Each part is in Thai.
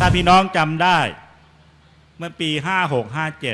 ถ้าพี่น้องจำได้ เมื่อปี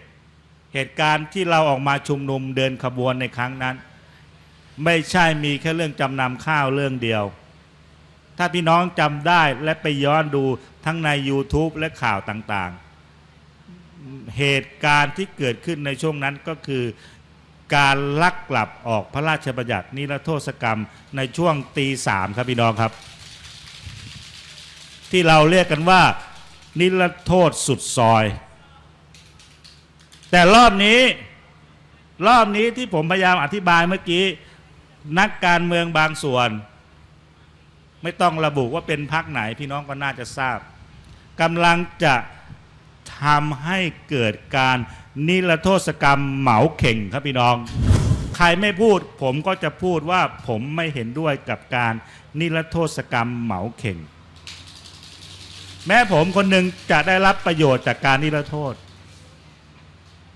5657 เหตุการณ์ที่เราออกมาชุมนุมเดินขบวนในครั้งนั้น ไม่ใช่มีแค่เรื่องจำนำข้าวเรื่องเดียว ถ้าพี่น้องจำได้และไปย้อนดูทั้งใน YouTube และข่าวต่างๆ เหตุการณ์ที่เกิดขึ้นในช่วงนั้นก็คือการลักกลับออกพระราชบัญญัตินิรโทษกรรมในช่วงตีสามครับพี่น้องครับ ที่เราเรียกกันว่า นิรโทษสุดซอย แต่รอบนี้รอบนี้ที่ผมพยายามอธิบายเมื่อกี้ นักการเมืองบางส่วน ไม่ต้องระบุว่าเป็นพักไหนพี่น้องก็น่าจะทราบกำลังจะทำให้เกิดการนิรโทษกรรมเหมาเข่งครับพี่น้อง ใครไม่พูดผมก็จะพูดว่าผมไม่เห็นด้วยกับการนิรโทษกรรมเหมาเข่ง แม้ผมคนหนึ่งจะได้รับประโยชน์จากการนิรโทษ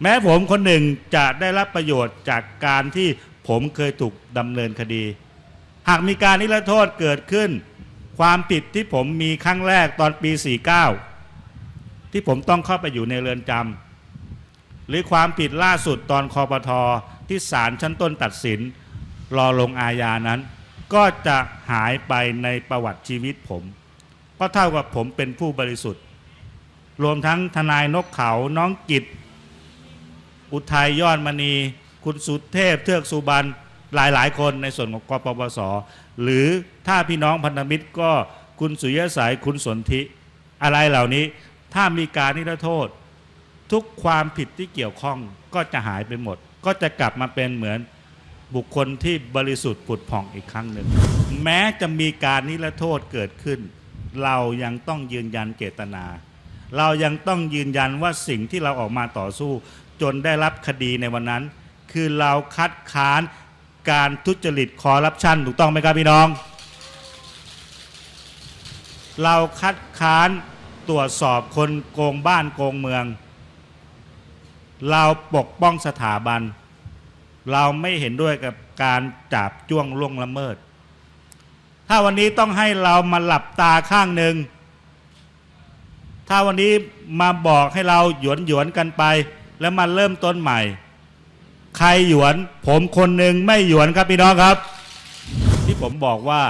แม้ผมคนหนึ่งจะได้รับประโยชน์จากการที่ผมเคยถูกดำเนินคดี หากมีการนิรโทษเกิดขึ้น ความผิดที่ผมมีครั้งแรกตอนปี 49 ที่ผมต้องเข้าไปอยู่ในเรือนจำหรือความผิดล่าสุดตอนคอปทที่ศาลชั้นต้นตัดสิน รอลงอาญานั้น ก็จะหายไปในประวัติชีวิตผม ก็เท่ากับผมเป็นผู้บริสุทธิ์ รวมทั้งทนายนกเขาน้องกิตอุทัยยอดมณี คุณสุเทพเทือกสุบรรณหลายคนในส่วนของกปปส หรือถ้าพี่น้องพันธมิตรก็คุณสุยสายคุณสนธิอะไรเหล่านี้ ถ้ามีการนิรโทษ ทุกความผิดที่เกี่ยวข้องก็จะหายไปหมด ก็จะกลับมาเป็นเหมือนบุคคลที่บริสุทธิ์ผุดผ่องอีกครั้งหนึ่ง แม้จะมีการนิรโทษเกิดขึ้น เรายังต้องยืนยันเจตนา เรายังต้องยืนยันว่าสิ่งที่เราออกมาต่อสู้ จนได้รับคดีในวันนั้น คือเราคัดค้านการทุจริตคอร์รัปชันถูกต้องไหมครับพี่น้อง เราคัดค้านตรวจสอบคนโกงบ้านโกงเมือง เราปกป้องสถาบัน เราไม่เห็นด้วยกับการจับจ้วงล่วงละเมิด ถ้าวันนี้ต้องให้เรามาหลับตาข้างหนึ่ง ถ้าวันนี้มาบอกให้เราหยวนหยวนกันไป แล้วมาเริ่มต้นใหม่ ใครหยวน ผมคนหนึ่งไม่หยวนครับพี่น้องครับ ที่ผมบอกว่า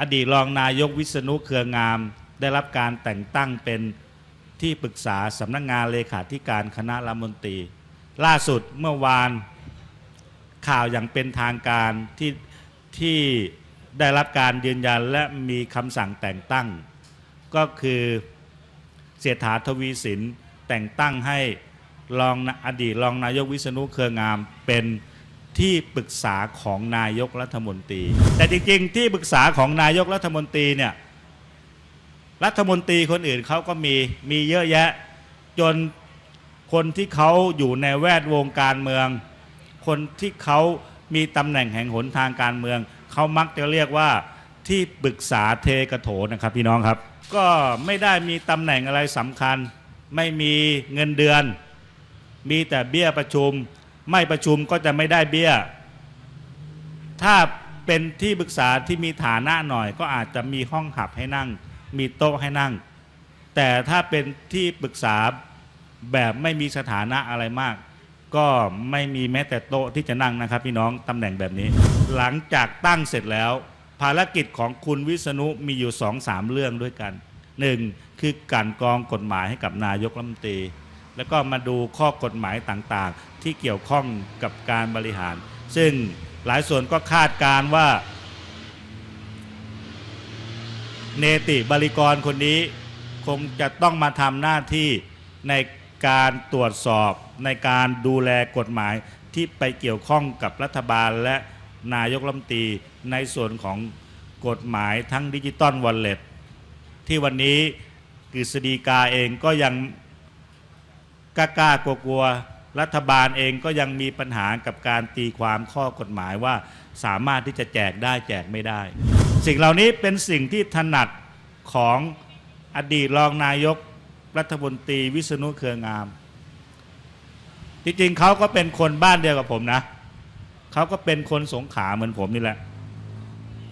อดีตรองนายกวิษณุเครืองาม ได้รับการแต่งตั้งเป็นที่ปรึกษาสำนักงงานเลขาธิการคณะรัฐมนตรี ล่าสุดเมื่อวานข่าวอย่างเป็นทางการที่ที่ ได้รับการยืนยันและมีคำสั่งแต่งตั้ง ก็คือเสียถาทวีสินแต่งตั้งให้รองอดีตรองนายกวิษณุเครืองามเป็นที่ปรึกษาของนายกรัฐมนตรี แต่จริงๆ ที่ปรึกษาของนายกรัฐมนตรีเนี่ยรัฐมนตรีคนอื่นเขาก็มีมีเยอะแยะจนคนที่เขาอยู่ในแวดวงการเมือง คนที่เขา มีตำแหน่งแห่งหนทางการเมือง เขามักจะเรียกว่าที่ปรึกษาเทกระโถนะครับพี่น้องครับ ก็ไม่ได้มีตำแหน่งอะไรสำคัญ ไม่มีเงินเดือน มีแต่เบี้ยประชุม ไม่ประชุมก็จะไม่ได้เบี้ย ถ้าเป็นที่ปรึกษาที่มีฐานะหน่อย ก็อาจจะมีห้องหับให้นั่ง มีโต๊ะให้นั่ง แต่ถ้าเป็นที่ปรึกษาแบบไม่มีสถานะอะไรมาก ก็ไม่มีแม้แต่โต๊ะที่จะนั่งนะครับ พี่น้องตำแหน่งแบบนี้ หลังจากตั้งเสร็จแล้ว ภารกิจของคุณวิษณุมีอยู่สองสามเรื่องด้วยกันหนึ่งคือการกองกฎหมายให้กับนายกรัฐมนตรี แล้วก็มาดูข้อกฎหมายต่างๆ ที่เกี่ยวข้องกับการบริหาร ซึ่งหลายส่วนก็คาดการณ์ว่า เนติบริกรคนนี้คงจะต้องมาทำหน้าที่ใน การตรวจสอบในการดูแลกฎหมายที่ไปเกี่ยวข้องกับรัฐบาลและนายกรัฐมนตรีในส่วนของกฎหมายทั้งดิจิตอลวอลเล็ตที่วันนี้กฤษฎีกาเองก็ยังกล้าๆกลัวรัฐบาลเองก็ยังมีปัญหากับการตีความข้อกฎหมายว่าสามารถที่จะแจกได้แจกไม่ได้ สิ่งเหล่านี้เป็นสิ่งที่ถนัดของอดีตรองนายก รัฐมนตรีวิษณุเครืองาม จริงๆเขาก็เป็นคนบ้านเดียวกับผมนะเขาก็เป็นคนสงขาเหมือนผมนี่แหละ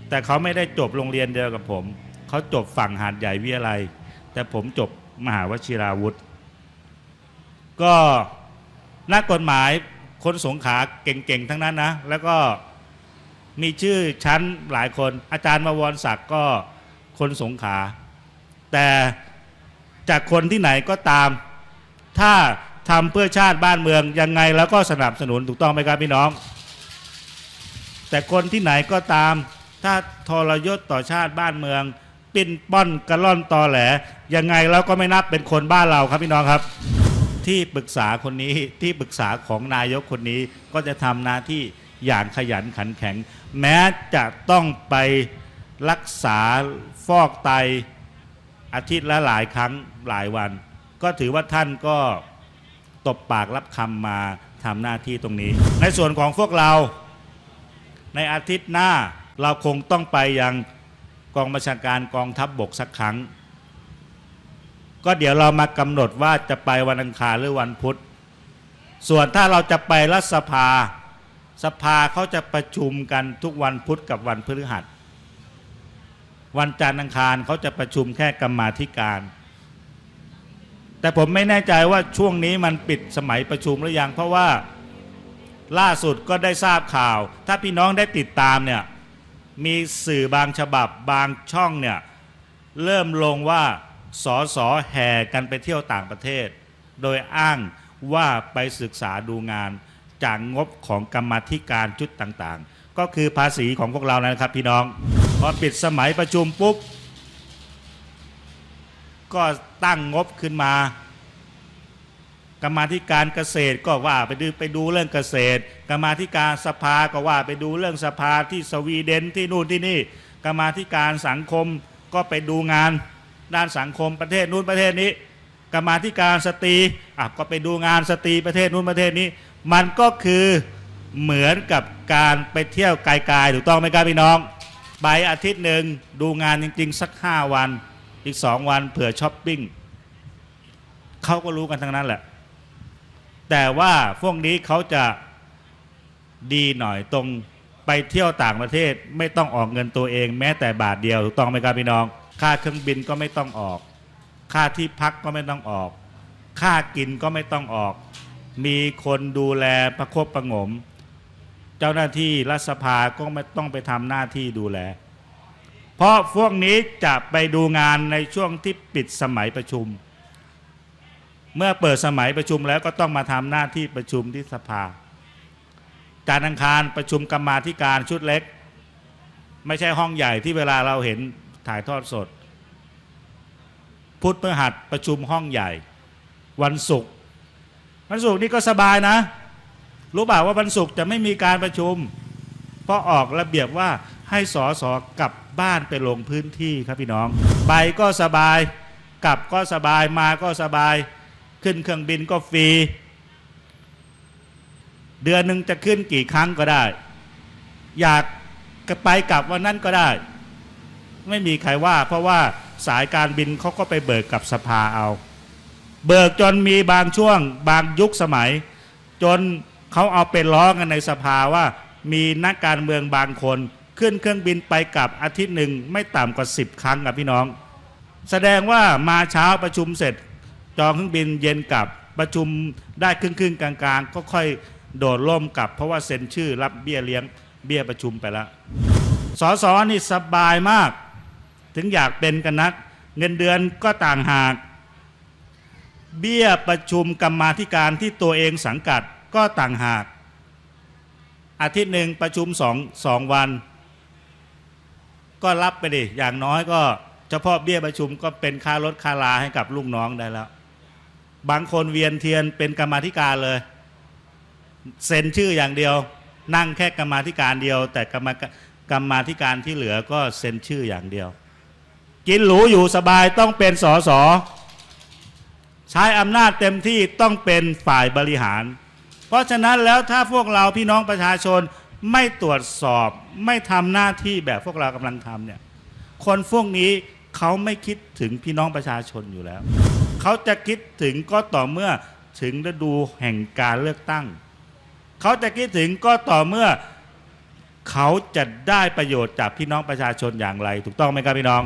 แต่เขาไม่ได้จบโรงเรียนเดียวกับผม เขาจบฝั่งหาดใหญ่วิทยาลัย แต่ผมจบมหาวชิราวุธ ก็นักกฎหมายคนสงขาเก่งๆทั้งนั้นนะ แล้วก็มีชื่อชั้นหลายคน อาจารย์มวรศักดิ์ก็คนสงขา แต่ จากคนที่ไหนก็ตาม ถ้าทำเพื่อชาติบ้านเมืองยังไงแล้วก็สนับสนุนถูกต้องไหมครับพี่น้อง แต่คนที่ไหนก็ตาม ถ้าทรยศต่อชาติบ้านเมือง ปิ้นป้อนกระล่อนตอแหลยังไงเราก็ไม่นับเป็นคนบ้านเราครับพี่น้องครับ ที่ปรึกษาคนนี้ที่ปรึกษาของนายกคนนี้ก็จะทำหน้าที่อย่างขยันขันแข็ง แม้จะต้องไปรักษาฟอกไต อาทิตย์ละหลายครั้งหลายวัน ก็ถือว่าท่านก็ตบปากรับคำมาทำหน้าที่ตรงนี้ ในส่วนของพวกเรา ในอาทิตย์หน้าเราคงต้องไปยังกองบัญชาการกองทัพบบกสักครั้ง ก็เดี๋ยวเรามากำหนดว่าจะไปวันอังคารหรือวันพุธ ส่วนถ้าเราจะไปรัฐสภา สภาเขาจะประชุมกันทุกวันพุธกับวันพฤหัส วันจันทร์อังคารเขาจะประชุมแค่กรรมาธิการ แต่ผมไม่แน่ใจว่าช่วงนี้มันปิดสมัยประชุมหรือยัง เพราะว่าล่าสุดก็ได้ทราบข่าว ถ้าพี่น้องได้ติดตามเนี่ยมีสื่อบางฉบับบางช่องเนี่ยเริ่มลงว่าสอสอแห่กันไปเที่ยวต่างประเทศ โดยอ้างว่าไปศึกษาดูงานจากงบของกรรมธิการชุดต่างๆ ก็คือภาษีของพวกเรานะครับพี่น้อง พอปิดสมัยประชุมปุ๊บ ก็ตั้งงบขึ้นมา กรรมาธิการเกษตรก็ว่าไปดูไปดูเรื่องเกษตร กรรมาธิการสภาก็ว่าไปดูเรื่องสภาที่สวีเดนที่นู่นที่นี่ กรรมาธิการสังคมก็ไปดูงานด้านสังคมประเทศนู้นประเทศนี้ กรรมาธิการสตรีอะก็ไปดูงานสตรีประเทศนู้นประเทศนี้ มันก็คือเหมือนกับการไปเที่ยวไกลๆถูกต้องไหมครับพี่น้อง ไปอาทิตย์หนึ่งดูงานจริง ๆ สัก5วัน อีก2วันเผื่อช้อปปิ้งเขาก็รู้กันทั้งนั้นแหละ แต่ว่าพวกนี้เขาจะดีหน่อยตรงไปเที่ยวต่างประเทศไม่ต้องออกเงินตัวเอง แม้แต่บาทเดียวถูกต้องไหมครับพี่น้อง ค่าเครื่องบินก็ไม่ต้องออก ค่าที่พักก็ไม่ต้องออก ค่ากินก็ไม่ต้องออก มีคนดูแลประคบประงม เจ้าหน้าที่รัฐสภาก็ไม่ต้องไปทำหน้าที่ดูแล เพราะพวกนี้จะไปดูงานในช่วงที่ปิดสมัยประชุม เมื่อเปิดสมัยประชุมแล้วก็ต้องมาทำหน้าที่ประชุมที่สภา จานทร์อังคารประชุมกรรมาธิการชุดเล็ก ไม่ใช่ห้องใหญ่ที่เวลาเราเห็นถ่ายทอดสด พุธพฤหัสประชุมห้องใหญ่ วันศุกร์วันศุกร์นี่ก็สบายนะ รู้เปล่าว่าวันศุกร์จะไม่มีการประชุม เพราะออกระเบียบว่าให้สอสอกลับบ้านไปลงพื้นที่ครับพี่น้อง ไปก็สบาย กลับก็สบายมาก็สบาย ขึ้นเครื่องบินก็ฟรี เดือนหนึ่งจะขึ้นกี่ครั้งก็ได้ อยากไปกลับวันนั้นก็ได้ ไม่มีใครว่า เพราะว่าสายการบินเขาก็ไปเบิกกับสภาเอา เบิกจนมีบางช่วง บางยุคสมัย จน เขาเอาไปล้อกันในสภาว่า มีนักการเมืองบางคน ขึ้นเครื่องบินไปกลับอาทิตย์หนึ่งไม่ต่ำกว่า 10 ครั้งกับพี่น้อง แสดงว่ามาเช้าประชุมเสร็จ จองเครื่องบินเย็นกลับประชุมได้ครึ่งครึ่งๆกลางๆ ก็ค่อยโดดล่มกลับ เพราะว่าเซ็นชื่อรับเบี้ยเลี้ยงเบี้ยประชุมไปแล้วสอสอนี่สบายมาก ถึงอยากเป็นกันนัก เงินเดือนก็ต่างหาก เบี้ยประชุมกรรมาธิการที่ตัวเองสังกัด ก็ต่างหาก อาทิตย์หนึ่งประชุมสองสองวัน ก็รับไปดิอย่างน้อยก็เฉพาะเบี้ยประชุมก็เป็นค่ารถค่าลาให้กับลูกน้องได้แล้ว บางคนเวียนเทียนเป็นกรรมาธิการเลยเซ็นชื่ออย่างเดียว นั่งแค่กรรมาธิการเดียว แต่กรรมกรรรมาธิการที่เหลือก็เซ็นชื่ออย่างเดียว กินหรูอยู่สบายต้องเป็นสอสอใช้อำนาจเต็มที่ต้องเป็นฝ่ายบริหาร เพราะฉะนั้นแล้วถ้าพวกเราพี่น้องประชาชนไม่ตรวจสอบไม่ทำหน้าที่แบบพวกเรากำลังทำเนี่ยคนพวกนี้เขาไม่คิดถึงพี่น้องประชาชนอยู่แล้ว เขาจะคิดถึงก็ต่อเมื่อถึงฤดูแห่งการเลือกตั้ง เขาจะคิดถึงก็ต่อเมื่อเขาจะได้ประโยชน์จากพี่น้องประชาชนอย่างไร ถูกต้องไหมครับพี่น้อง